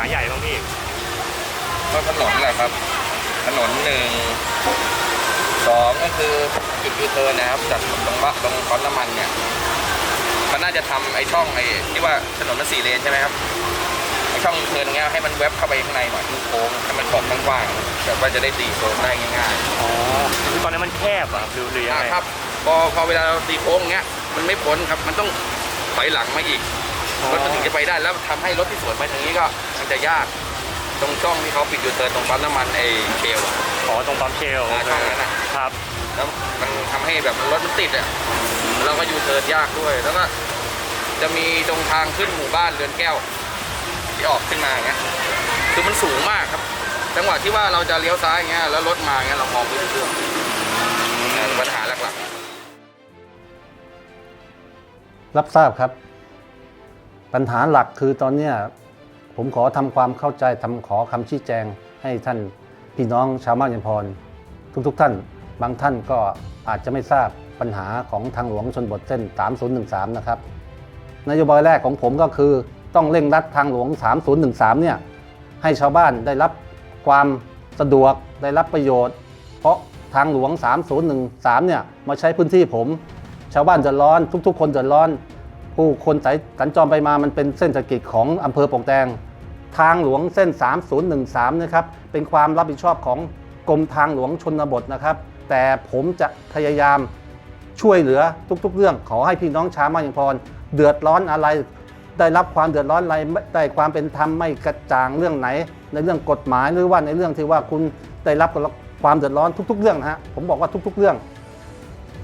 าใหญ่บ้างพี่ก็ถนนแหละครับ ถนนหนึ่งสองก็คือจุดยูเทิร์นนะครับจากตรงบ้านตรงปั๊มน้ำมันเนี่ยมันน่าจะทำไอ้ช่องไอ้ที่ว่าถนนมันสี่เลนใช่ไหมครับไอ้ช่องยูเทิร์นเงี้ยให้มันแวบเข้าไปข้างในหน่อยโค้งให้มันบอกกว้างๆแบบว่าจะได้ตีโค้งได้ง่ายอ๋อคือตอนนั้นมันแคบอะหรือหรือๆยังอ่าไงครับพอพอเวลาเราตีโค้งเงี้ยมันไม่พ้นครับมันต้องถอยหลังมาอีกอ๋อ รถมันถึงจะไปได้แล้วทำให้รถที่สวนไปทางนี้ก็มันจะยาก ตรงช่องที่เขาปิดยูเทิร์นตรงปั๊มน้ำมันไอ้เชลอะอ๋อตรงปั๊มเชลอ่าช่องนั้นน่ะครับแล้วมันทำให้แบบรถมันติดอะเราก็ยูเทิร์นยากด้วยแล้วก็จะมีตรงทางขึ้นหมู่บ้านเรือนแก้ว ที่ออกขึ้นมาอย่างเงี้ยคือมันสูงมากครับ จังหวะที่ว่าเราจะเลี้ยวซ้ายอย่างเงี้ยแล้วรถมาอย่างเงี้ยเรามองไม่รู้เรื่องนั่นปัญหาหลักๆรับทราบครับ ปัญหาหลักคือตอนนี้ผมขอทำความเข้าใจทำขอคำชี้แจงให้ท่านพี่น้องชาวมาบยพร ทุกๆทท่าน บางท่านก็อาจจะไม่ทราบปัญหาของทางหลวงชนบทเส้น 3013 นะครับ นโยบายแรกของผมก็คือต้องเร่งรัดทางหลวง 3013 เนี่ยให้ชาวบ้านได้รับความสะดวกได้รับประโยชน์ เพราะทางหลวง 3013 เนี่ยมาใช้พื้นที่ผม ชาวบ้านเดือดร้อนทุก ๆ คนเดือดร้อน ผู้คนสายสัญจรไปมามันเป็นเส้นเศรษฐกิจของอำเภอปงแตงทางหลวงเส้น 3013 นะครับ เป็นความรับผิดชอบของกรมทางหลวงชนบทนะครับ แต่ผมจะพยายามช่วยเหลือทุกๆ เรื่อง ขอให้พี่น้องชาวมาอย่างพร เดือดร้อนอะไร ได้รับความเดือดร้อนอะไรไม่ได้ความเป็นธรรมไม่กระจ่างเรื่องไหน ในเรื่องกฎหมายหรือว่าในเรื่องที่ว่าคุณได้รับความเดือดร้อนทุก ๆ เรื่องนะฮะผมบอกว่าทุก ๆ เรื่อง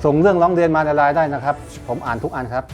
ส่งเรื่องร้องเรียนมาในไลน์ได้นะครับ ผมอ่านทุกอันครับ